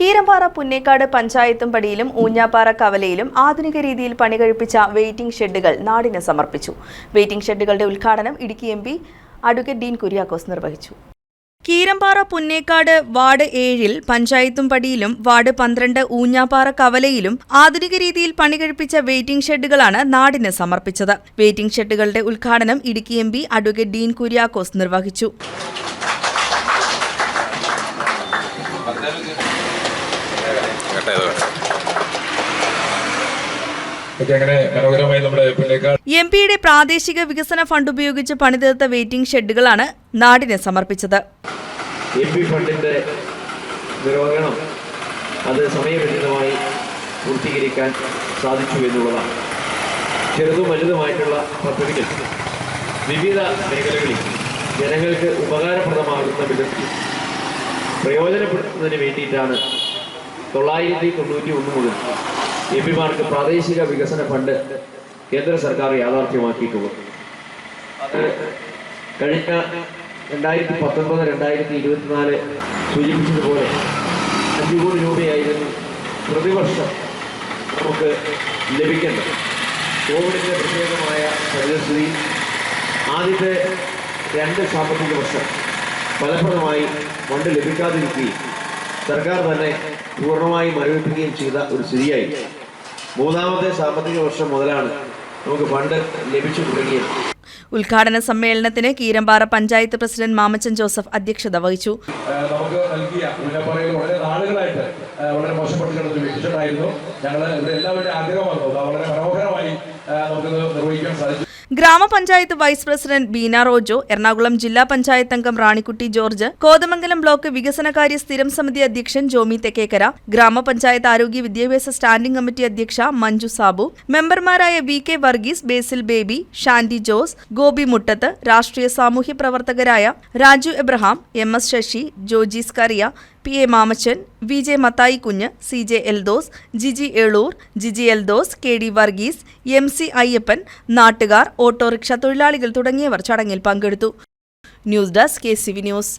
കീരമ്പാറ പുന്നേക്കാട് പഞ്ചായത്തും പടിയിലും ഊഞ്ഞാപ്പാറ കവലയിലും ആധുനിക രീതിയിൽ പണി കഴിപ്പിച്ച വെയിറ്റിംഗ് ഷെഡുകൾ നാടിന് സമർപ്പിച്ചു. വെയിറ്റിംഗ് ഷെഡുകളുടെ ഉദ്ഘാടനം Idukki M P advocate Dean Kuriakose നിർവഹിച്ചു. കീരമ്പാറ പുന്നേക്കാട് വാർഡ് ഏഴിൽ പഞ്ചായത്തും പടിയിലും വാർഡ് പന്ത്രണ്ട് ഊഞ്ഞാപ്പാറ കവലയിലും ആധുനിക രീതിയിൽ പണി കഴിപ്പിച്ച വെയിറ്റിംഗ് ഷെഡുകളാണ് നാടിന് സമർപ്പിച്ചത്. വെയിറ്റിംഗ് ഷെഡുകളുടെ ഉദ്ഘാടനം Idukki M P advocate Dean Kuriakose നിർവഹിച്ചു. എം പിയുടെ പ്രാദേശിക വികസന ഫണ്ട് ഉപയോഗിച്ച് പണിതീർത്ത വെയിറ്റിംഗ് ഷെഡുകളാണ് നാടിനെ സമർപ്പിച്ചത്. എം പി ഫണ്ടിന്റെ നിർവഹണം അത് സമയബന്ധിതമായി പൂർത്തീകരിക്കാൻ സാധിച്ചു എന്നുള്ളതാണ്. ചെറുതും വലുതുമായിട്ടുള്ള പദ്ധതികൾ വിവിധ മേഖലകളിൽ ജനങ്ങൾക്ക് ഉപകാരപ്രദമാകുന്ന വിധത്തിൽ പ്രയോജനപ്പെടുത്തുന്നതിന് വേണ്ടിയിട്ടാണ് തൊള്ളായിരത്തി തൊണ്ണൂറ്റി ഒന്ന് മുതൽ എം പിമാർക്ക് പ്രാദേശിക വികസന ഫണ്ട് കേന്ദ്ര സർക്കാർ യാഥാർത്ഥ്യമാക്കിയിട്ടുള്ളത്. കഴിഞ്ഞ രണ്ടായിരത്തി പത്തൊൻപത് രണ്ടായിരത്തി ഇരുപത്തിനാല് സൂചിപ്പിച്ചതുപോലെ അഞ്ച് കോടി രൂപയായിരുന്നു പ്രതിവർഷം നമുക്ക് ലഭിക്കേണ്ടത്. കോവിഡിന്റെ പ്രത്യേകമായ പരിതസ്ഥിതി ആദ്യത്തെ രണ്ട് സാമ്പത്തിക വർഷം ഫലപ്രദമായി ഫണ്ട് ലഭിക്കാതിരിക്കുകയും സർക്കാർ തന്നെ പൂർണമായും മരവിപ്പിക്കുകയും ചെയ്ത ഒരു സ്ഥിതിയായി. മൂന്നാമത്തെ സാമ്പത്തിക വർഷം മുതലാണ് നമുക്ക് ഫണ്ട് ലഭിച്ചു തുടങ്ങിയത്. ഉദ്ഘാടന സമ്മേളനത്തിന് കീരമ്പാറ പഞ്ചായത്ത് പ്രസിഡന്റ് മാമച്ചൻ ജോസഫ് അധ്യക്ഷത വഹിച്ചു. നമുക്ക് നൽകിയ വളരെ നാളുകളായിട്ട് വളരെ മോശപ്പെട്ട് കിടന്ന ഒരു വ്യക്തിഷനായിരുന്നു ഞങ്ങൾ ഇവിടെ എല്ലാവരുടെയും ആഗ്രഹമായിരുന്നു വളരെ മനോഹരമായി നമുക്ക് നിർവഹിക്കാൻ സാധിച്ചു. ഗ്രാമപഞ്ചായത്ത് വൈസ് പ്രസിഡന്റ് ബീന റോജോ എറണാകുളം ജില്ലാ പഞ്ചായത്ത് അംഗം റാണിക്കുട്ടി ജോർജ് കോതമംഗലം ബ്ലോക്ക് വികസനകാര്യ സ്ഥിരം സമിതി അധ്യക്ഷൻ ജോമി തെക്കേക്കര ഗ്രാമപഞ്ചായത്ത് ആരോഗ്യ വിദ്യാഭ്യാസ സ്റ്റാൻഡിംഗ് കമ്മിറ്റി അധ്യക്ഷ മഞ്ജു സാബു മെമ്പർമാരായ വി കെ വർഗീസ് ബേസിൽ ബേബി ഷാൻഡി ജോസ് ഗോപി മുട്ടത്ത് രാഷ്ട്രീയ സാമൂഹ്യ പ്രവർത്തകരായ Raju Abraham M S Sasi Joji Kariya P A Mamachan V J Mathai Kunju C J Eldose Jiji Elur Jiji Eldose K D Varghese M C Ayyappan നാട്ടുകാർ autorickshaw തൊഴിലാളികൾ തുടങ്ങിയവർ ചടങ്ങിൽ പങ്കെടുത്തു. News desk K C V news.